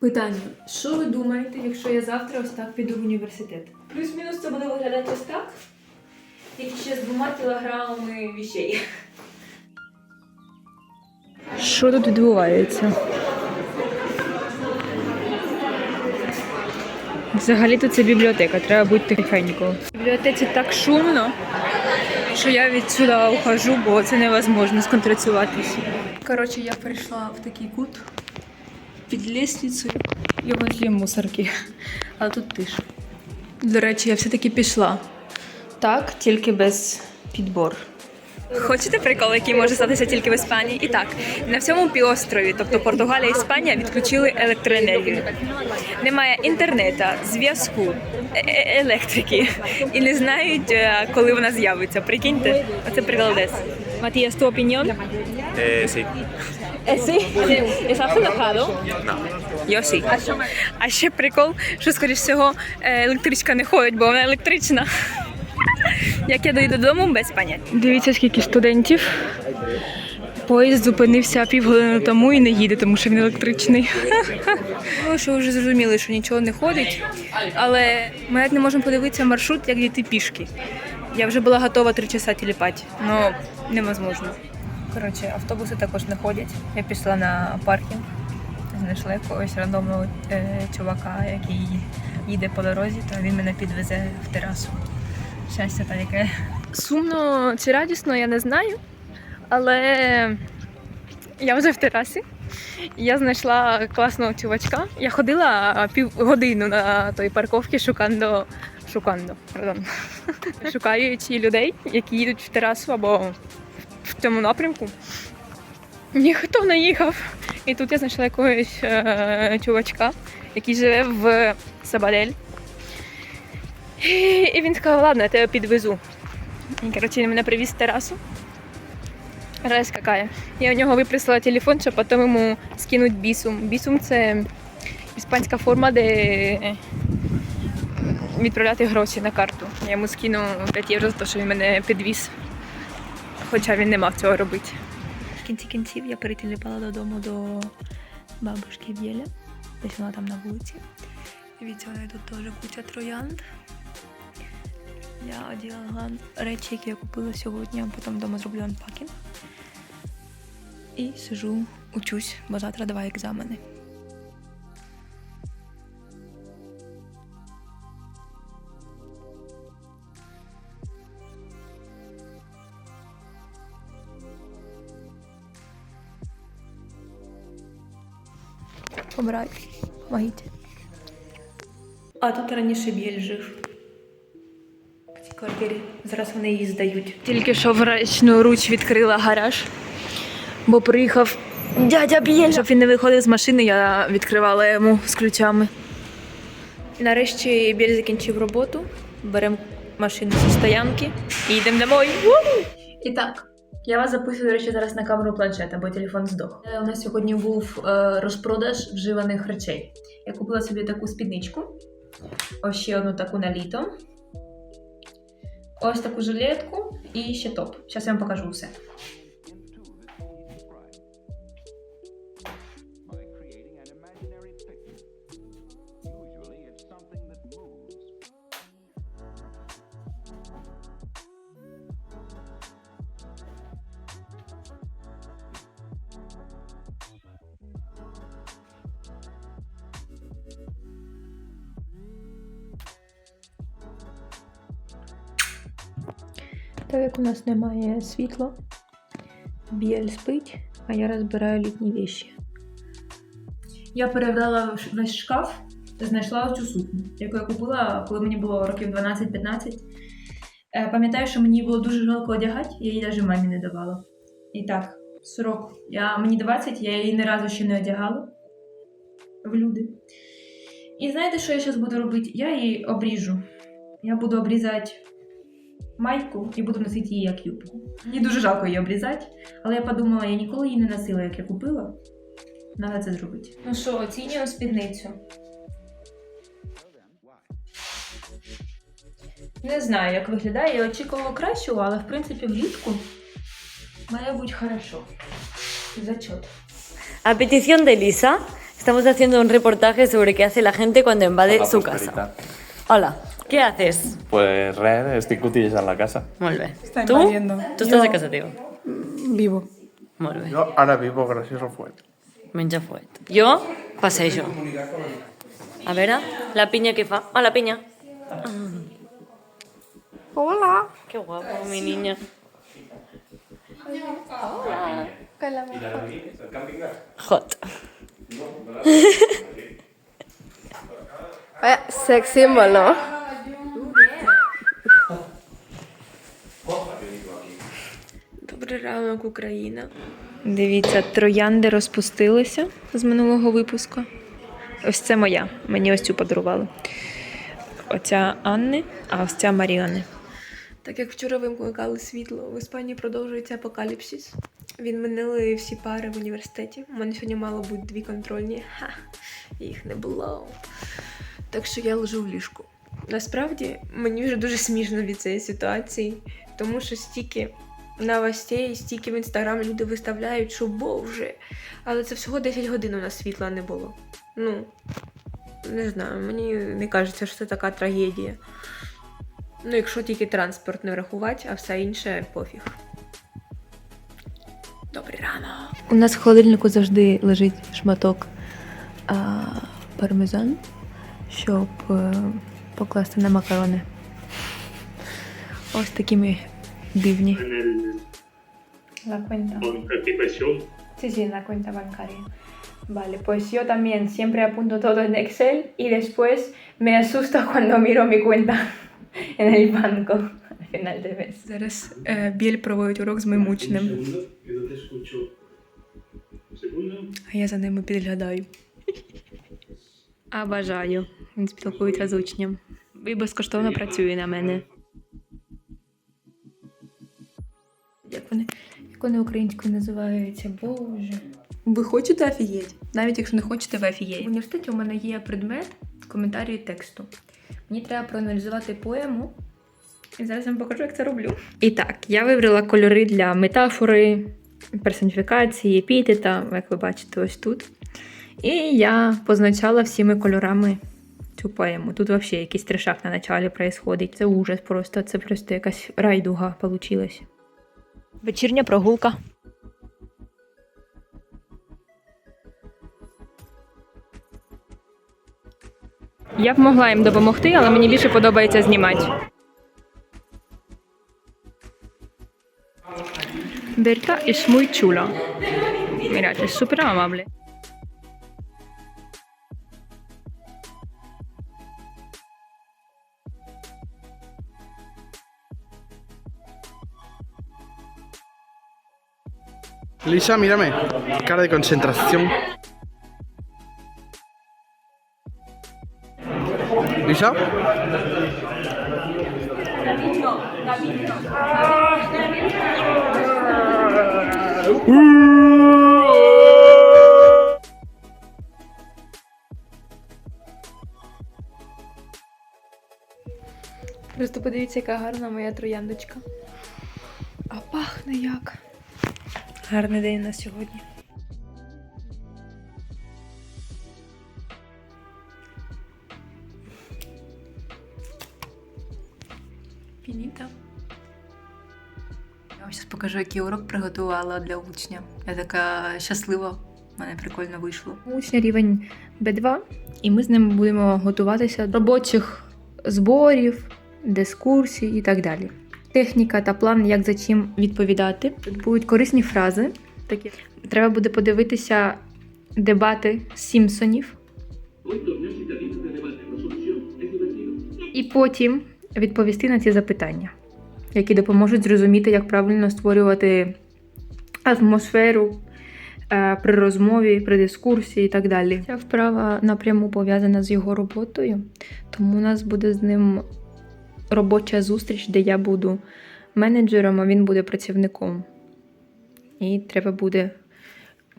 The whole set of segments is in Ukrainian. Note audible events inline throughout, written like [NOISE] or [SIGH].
Питання: що ви думаєте, якщо я завтра ось так піду в університет? Плюс-мінус це буде виглядати ось так. Тільки ще з двома кілограмами віщей. Що тут відбувається? Взагалі-то це бібліотека, треба бути тихенько. В бібліотеці так шумно, що я відсюди ухожу, бо це невозможно сконцентруватися. Коротше, я прийшла в такий кут під лісницею і ось мусорки. Але тут тиша. До речі, я все-таки пішла. Так, тільки без підбор. Хочете прикол, який може статися тільки в Іспанії? І так, на всьому півострові, тобто Португалія і Іспанія, відключили електроенергію. Немає інтернету, зв'язку, е- е- електрики. І не знають, е, коли вона з'явиться. Прикиньте, оце прикладес. Матіас, tu opinión? Eh, sí. Eh, sí. [LAUGHS] ¿Estás enojado? No. Yo sí. А ще прикол, що, скоріш всього, е, електричка не ходить, бо вона електрична. Як я дойду додому, без понять. Дивіться, скільки студентів. Поїзд зупинився півгодини тому і не їде, тому що він електричний. [LAUGHS] Ну, що вже зрозуміли, що нічого не ходить. Але ми навіть не можемо подивитися маршрут, як дійти пішки. Я вже була готова три часа тіліпати, але невозможно. Коротше, автобуси також не ходять. Я пішла на паркінг, знайшла якогось рандомного е, чувака, який їде по дорозі, то він мене підвезе в терасу. Щастя та яке. Сумно чи радісно, я не знаю. Але я вже в терасі. Я знайшла класного чувачка. Я ходила півгодину на той парковці шукандо. Шукандо, pardon. шукаючи людей, які їдуть в терасу або в цьому напрямку. Ніхто не їхав. І тут я знайшла якогось е, чувачка, який живе в Сабадель. І, він сказав, ладно, я тебе підвезу. І коротше, він мене привіз в терасу. Раз какая. Я у нього випросила телефон, щоб потім йому скинуть бісум. Бісум це іспанська форма, де відправляти гроші на карту. Я йому скину 5 євро за те, що він мене підвіз. Хоча він не мав цього робити. В кінці кінців я перетіліпала додому до бабушки Бєля. Десь вона там на вулиці. У неї тут теж куча троянд. Я одягла речі, які я купила сьогодні, а потім вдома зроблю анпакінг. І сижу, учусь, бо завтра два екзамени. Обирай, помогіть. А тут раніше біль жив. В цій квартирі. Зараз вони її здають. Тільки що врачну руч відкрила гараж, бо приїхав дядя Б'єль. Щоб він не виходив з машини, я відкривала йому з ключами. Нарешті Біль закінчив роботу. Беремо машину зі стоянки і йдемо домой. І так. Я вас записую, до речі, зараз на камеру планшета, бо телефон здох. Е, У нас сьогодні був е, розпродаж вживаних речей. Я купила собі таку спідничку, ось ще одну таку на літо, ось таку жилетку і ще топ. Зараз я вам покажу все. Так як у нас немає світла, Біль спить, а я розбираю літні віші. Я перебрала весь шкаф, та знайшла оцю сукню, яку я купила, коли мені було років 12-15. Е, Пам'ятаю, що мені було дуже жалко одягати, я її навіть мамі не давала. І так, срок. Я, мені 20, я її ні разу ще не одягала в люди. І знаєте, що я зараз буду робити? Я її обріжу. Я буду обрізати майку і буду носити її як юбку. Мені дуже жалко її обрізати, але я подумала, я ніколи її не носила, як я купила. Треба це зробити. Ну що, оцінюємо спідницю. Не знаю, як виглядає. Я очікувала кращого, але в принципі влітку має бути хорошо. Зачет. A petición de Lisa, Estamos haciendo un reportaje sobre qué hace la gente cuando invade su casa. Hola, ¿qué haces? Pues res, estic cotillejant la casa. Molt bé. Está Tu? invadiendo. Tu estàs Jo- a casa teva. Vivo. Molt bé. Yo ahora vivo gracias al fuet. Menja fuet. Jo passejo. A veure, la pinya què fa? Ah, la pinya. Hola. Qué guapo, mi niña. Hot. Vaya sex symbol, ¿no? Добрий ранок, Україна. Дивіться, троянди розпустилися з минулого випуску. Ось це моя. Мені ось цю подарували. Оця Анни, а ось ця Маріани. Так як вчора вимикали світло, в Іспанії продовжується апокаліпсис. Відмінили всі пари в університеті. У мене сьогодні мало бути дві контрольні. Ха, їх не було. Так що я лежу в ліжку. Насправді мені вже дуже смішно від цієї ситуації, тому що стільки новостей, стільки в інстаграм люди виставляють, що боже. Але це всього 10 годин у нас світла не було. Ну, не знаю, мені не кажеться, що це така трагедія. Ну, якщо тільки транспорт не врахувати, а все інше пофіг. Добрий ранок. У нас в холодильнику завжди лежить шматок а, пармезан, щоб е, покласти на макарони. Ось такі ми дивні. en el La cuenta. con aplicación Sí, sí, en la cuenta bancaria. Vale, pues yo también siempre apunto todo en Excel y después me asusto [LAUGHS] cuando miro mi cuenta [LAUGHS] en el banco [LAUGHS] al final del mes. Зараз е, біль проводить урок з моїм учнем, segundo que no te escucho un segundo а я за ними підглядаю. А бажаю. Він спілкується з учнем. І безкоштовно працює на мене. Вони, як вони українською називаються? Боже. Ви хочете офігеть? Навіть якщо не хочете, ви офігеть. В університеті у мене є предмет коментарі тексту. Мені треба проаналізувати поему. І зараз я вам покажу, як це роблю. І так, я вибрала кольори для метафори, персоніфікації, епітета, як ви бачите, ось тут. І я позначала всіми кольорами цю поему. Тут взагалі якийсь трешак на началі происходить. Це ужас просто, це просто якась райдуга получилась. Вечірня прогулка. Я б могла їм допомогти, але мені більше подобається знімати. Berta і muy chula. супер es Lisa, mírame. Cara de concentración. Lisa. Просто подивіться, яка гарна моя трояндочка. А пахне як. Гарний день у нас сьогодні. Пініта. Я вам зараз покажу, який урок приготувала для учня. Я така щаслива, в мене прикольно вийшло. Учня рівень Б2, і ми з ним будемо готуватися до робочих зборів, дискурсій і так далі. Техніка та план, як за чим відповідати. Тут будуть корисні фрази. Такі. Треба буде подивитися дебати Сімпсонів. І потім відповісти на ці запитання, які допоможуть зрозуміти, як правильно створювати атмосферу е, при розмові, при дискурсі і так далі. Ця вправа напряму пов'язана з його роботою, тому у нас буде з ним робоча зустріч, де я буду менеджером, а він буде працівником. І треба буде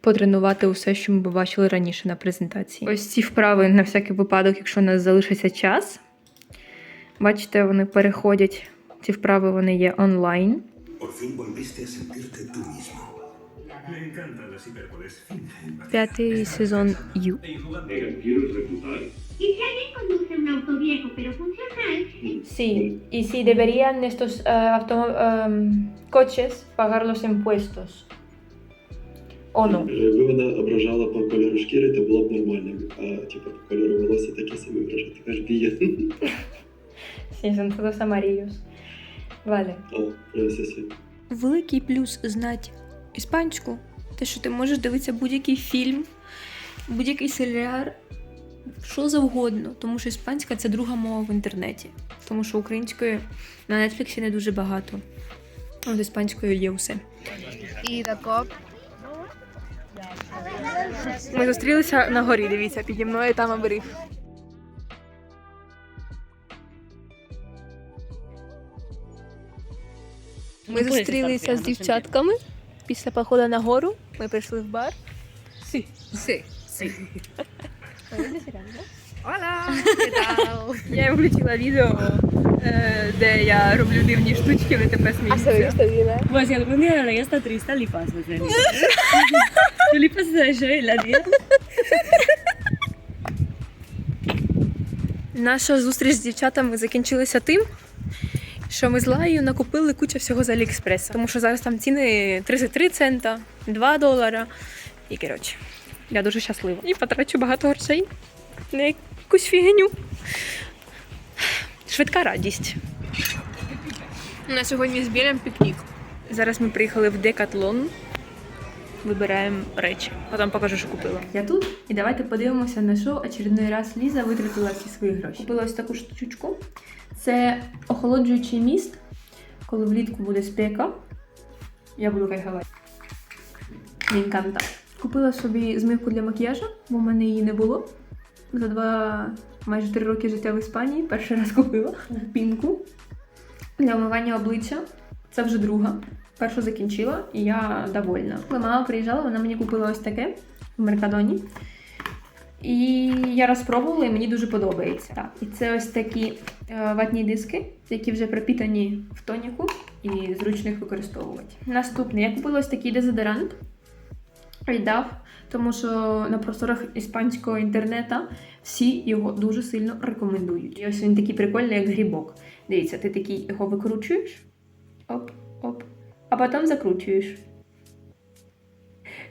потренувати усе, що ми бачили раніше на презентації. Ось ці вправи на всякий випадок, якщо у нас залишиться час. Бачите, вони переходять. Ці вправи вони є онлайн. Por fin volviste a sentirte tú mismo. П'ятий сезон Ю. ¿Y si alguien conduce un auto viejo pero funcional? Sí, y si deberían estos coches pagar los impuestos. ¿O no? Якби вона ображала по кольору шкіри, то було б нормально. А типу по кольору волосся таке собі ображати. Аж б'є. Sí, son todos amarillos. Vale. О, принесеся. Великий плюс знати іспанську, те, що ти можеш дивитися будь-який фільм, будь-який серіал, що завгодно, тому що іспанська це друга мова в інтернеті. Тому що української на Нетфліксі не дуже багато. А з іспанською є усе. І тако. Ми зустрілися на горі, дивіться, піді мною там обрив. Ми зустрілися з дівчатками після походу на гору. Ми прийшли в бар. Сі. Сі. Hola, ¿qué? Я їм включила відео, е, де я роблю дивні штучки, вони тепер сміються. Pues si algún día la está triste, le Denis. Tú le pasas a eso la tía. Наша зустріч з дівчатами закінчилася тим, що ми з Лаєю накупили кучу всього з Аліекспреса. Тому що зараз там ціни 33 цента, 2 долара. І коротше, я дуже щаслива. І потрачу багато грошей на якусь фігню. Швидка радість. На сьогодні зберемо пікнік. Зараз ми приїхали в Декатлон. Вибираємо речі. Потім покажу, що купила. Я тут, і давайте подивимося, на що очередний раз Ліза витратила всі свої гроші. Купила ось таку штучку. Це охолоджуючий міст, коли влітку буде спека. Я буду кайфувати. Мінканта. Купила собі змивку для макіяжу, бо в мене її не було. За два майже три роки життя в Іспанії. Перший раз купила пінку для вмивання обличчя. Це вже друга. Першу закінчила, і я довольна. Коли мама приїжджала, вона мені купила ось таке в Меркадоні. І я розпробувала, і мені дуже подобається. Так. І це ось такі е, ватні диски, які вже пропітані в тоніку і зручно їх використовувати. Наступне, я купила ось такий дезодорант Айдав, тому що на просторах іспанського інтернету всі його дуже сильно рекомендують. І ось він такий прикольний, як грибок. Дивіться, ти такий його викручуєш. Оп, оп. А потім закручуєш.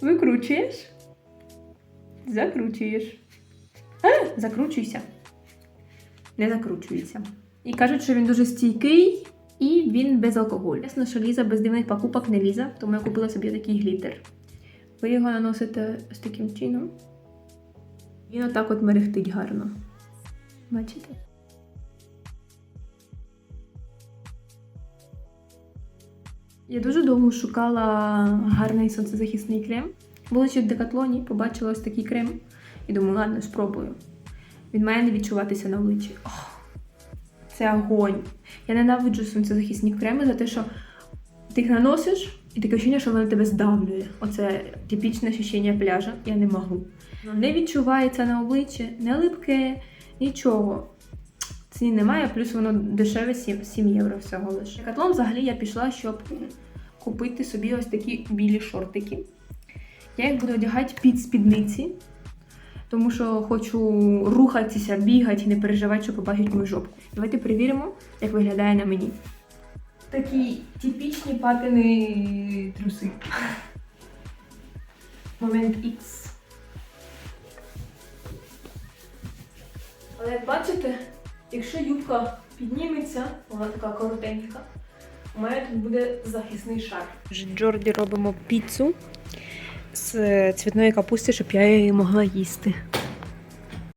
Викручуєш. Закручуєш. А, закручуйся. Не закручується. І кажуть, що він дуже стійкий і він без алкоголю. Ясно, що Ліза без дивних покупок не ліза, тому я купила собі такий глітер. Ви його наносите з таким чином. Він отак от мерехтить гарно. Бачите? Я дуже довго шукала гарний сонцезахисний крем. Будучи в декатлоні, побачила ось такий крем і думаю, ладно, спробую. Він має не відчуватися на обличчі. Ох, це огонь. Я ненавиджу сонцезахисні креми за те, що ти їх наносиш, і таке відчуття, що воно тебе здавлює. Оце типічне ощущення пляжа. Я не можу. Не відчувається на обличчі, не липке, нічого. Ціни немає, плюс воно дешеве 7, 7 євро всього лише. Декатлон взагалі я пішла, щоб купити собі ось такі білі шортики. Я їх буду одягати під спідниці, тому що хочу рухатися, бігати і не переживати, що побачать мою жопку. Давайте перевіримо, як виглядає на мені. Такі типічні папіни труси. Момент X. Але як бачите, якщо юбка підніметься, вона така коротенька, у мене тут буде захисний шар. З Джорді робимо піцу з цвітної капусти, щоб я її могла їсти.